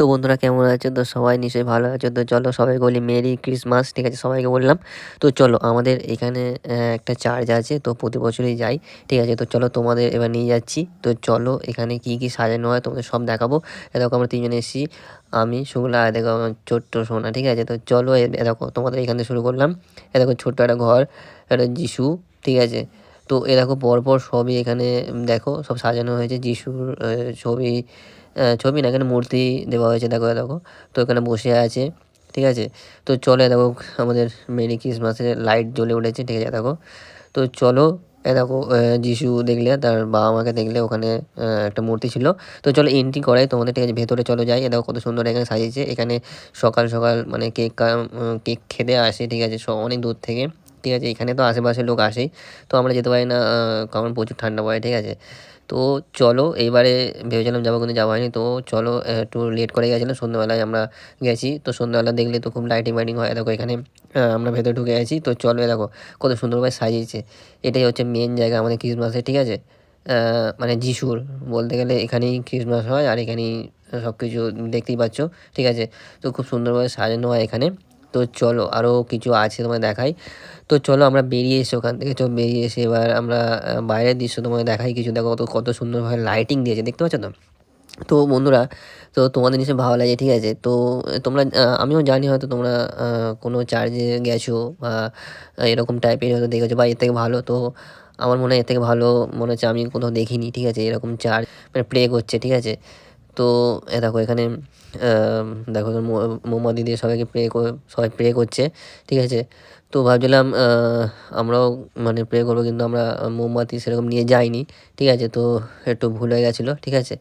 তো বন্ধুরা কেমন আছো? তো সবাই নিশ্চয়ই ভালো আছো। তো চলো সবাই বলি মেরি ক্রিসমাস, ঠিক আছে? সবাইকে বললাম। তো চলো আমাদের এখানে একটা চার্জ আছে, তো প্রতি বছরই যাই, ঠিক আছে? তো চলো তোমাদের এবার নিয়ে যাচ্ছি। তো চলো এখানে কি কি সাজানো হয় তোমাদের সব দেখাবো। এ দেখো আমরা তিনজন এসেছি, আমি শুক্লা দেখো আমার ছোট্ট সোনা, ঠিক আছে? তো চলো এ দেখো তোমাদের এখানে শুরু করলাম। দেখো ছোট্ট একটা ঘর, একটা যিশু, ঠিক আছে? তো এ দেখো পরপর সবই এখানে দেখো সব সাজানো হয়েছে, যিশুর ছবি ছবি না, এখানে মূর্তি দেওয়া হয়েছে, দেখো দেখো, তো এখানে বসে আছে, ঠিক আছে? তো চলো দেখো আমাদের মেরি ক্রিসমাসের লাইট জ্বলে উঠেছে, ঠিক আছে দেখো? তো চলো এ দেখো যিশু দেখলে, তার বাবা মাকে দেখলে ওখানে একটা মূর্তি ছিল। তো চলো এন্ট্রি করাই তোমাদের, ঠিক আছে? ভেতরে চলো যাই, এ দেখো কত সুন্দর এখানে সাজিয়েছে, এখানে সকাল সকাল মানে কেক কেক খেতে আসে, ঠিক আছে? অনেক দূর থেকে। ঠিক আছে, এখানে তো আশেপাশে লোক আসেই। তো আমরা যেতে পারি না কারণ প্রচুর ঠান্ডা পড়ে, ঠিক আছে? তো চলো, এইবারে ভেবেছিলাম যাব, কিন্তু যাওয়া হয়নি। তো চলো একটু লেট করে গেছিলাম, সন্ধ্যাবেলায় আমরা গেছি। তো সন্ধ্যাবেলা দেখলে তো খুব লাইটিং মাইটিং হয়। দেখো এখানে আমরা ভেতরে ঢুকে গেছি। তো চলো দেখো, কত সুন্দরভাবে সাজিয়েছে। এটাই হচ্ছে মেন জায়গা আমাদের ক্রিসমাসে ঠিক আছে? মানে যিশুর, বলতে গেলে এখানেই ক্রিসমাস হয়, আর এখানেই সব কিছু দেখতেই পাচ্ছ, ঠিক আছে? তো খুব সুন্দরভাবে সাজানো হয় এখানে। তো চলো আরও কিছু আছে তোমায় দেখাই। তো চলো আমরা বেরিয়ে এসে ওখান থেকে চলো বেরিয়ে এসে এবার আমরা বাইরের দৃশ্য তোমায় দেখাই। কিছু দেখো কত কত সুন্দরভাবে লাইটিং দিয়েছে, দেখতে পাচ্ছ তো? তো বন্ধুরা, তো তোমাদের নিশ্চয়ই ভালো লাগে, ঠিক আছে? তো তোমরা আমিও জানি হয়তো তোমরা কোনো চার্জে গেছো বা এরকম টাইপের হয়তো দেখেছ বা এর থেকে ভালো। তো আমার মনে হয় এর থেকে ভালো মনে হচ্ছে আমি কোথাও দেখিনি, ঠিক আছে? এরকম চার্জ মানে প্লে করছে, ঠিক আছে? তো, এ দেখো এখানে দেখো মোমবাতি দিয়ে সবাইকে প্রে সবাই প্রে করছে, ঠিক আছে? তো ভাবছিলাম আমরাও মানে প্রে করব কিন্তু আমরা মোমবাতি সেরকম নিয়ে যাইনি, ঠিক আছে? তো একটু ভুল হয়ে গেছিল, ঠিক আছে?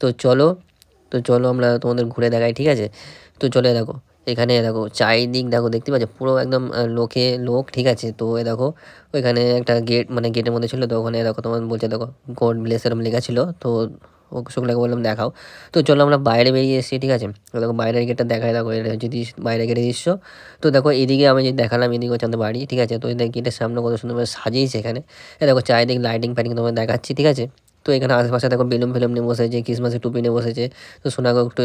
তো চলো তো চলো আমরা তোমাদের ঘুরে দেখাই, ঠিক আছে? তো চলে দেখো, এখানে দেখো, চারিদিক দেখো, দেখতে পাচ্ছ? পুরো একদম লোকে, লোক, ঠিক আছে? তো এ দেখো, ওইখানে একটা গেট মানে গেটের মধ্যে ছিল, তো ওখানে দেখো তোমার বলছে, দেখো গড ব্লেস এরকম লেখা ছিল, তো ও বললাম, দেখাও। তো চলো আমরা বাইরে বেরিয়ে এসেছি, ঠিক আছে? দেখো বাইরের গেটটা দেখাই, দেখো এটা দৃশ্য- বাইরের গেটের দৃশ্য। তো দেখো এদিকে আমি যে দেখালাম, এদিকে হচ্ছে আমাদের বাড়ি, ঠিক আছে? তো এদের গেটের সামনে কত সুন্দরভাবে সাজিয়েছে এখানে। দেখো চারিদিক লাইটিং ফাইটিং তোমাকে দেখাচ্ছি, ঠিক আছে? তো এখানে আশেপাশে দেখো বেলুন ফেলুন নিয়ে বসেছে ক্রিসমাসের টুপি নিয়ে বসেছে। তো সোনাকে একটু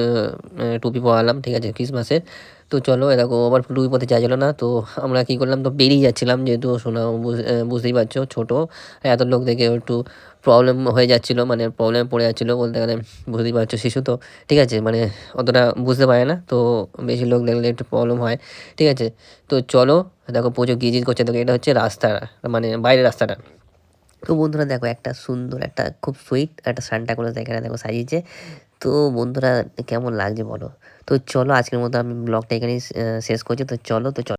টুপি পরালাম, ঠিক আছে ক্রিসমাসের তো চলো, এ দেখো, আবার টুপি পরতে চাইছিল না। তো আমরা কী করলাম, তো বেরিয়ে যাচ্ছিলাম, যেহেতু সোনা বুঝ- বুঝতেই পারছ, ছোটো। এত লোক দেখে একটু প্রবলেম হয়ে যাচ্ছিল মানে প্রবলেম পড়ে যাচ্ছিল বলতে গেলে, বুঝতেই পারছ শিশু তো, ঠিক আছে মানে অতটা বুঝতে পারে না। তো বেশি লোক দেখলে একটু প্রবলেম হয়, ঠিক আছে। তো চলো, দেখো প্রচুর গিজিজ করছে, দেখো, এটা হচ্ছে রাস্তা মানে বাইরের রাস্তাটা। তো বন্ধুরা দেখো, একটা সুন্দর, একটা খুব সুইট একটা সান্টা করে এখানে দেখো সাজিয়েছে। তো বন্ধুরা কেমন লাগছে বলো? তো চলো, আজকের মতো আমি ব্লগটা এখানেই শেষ করছি। তো চলো তো চলো।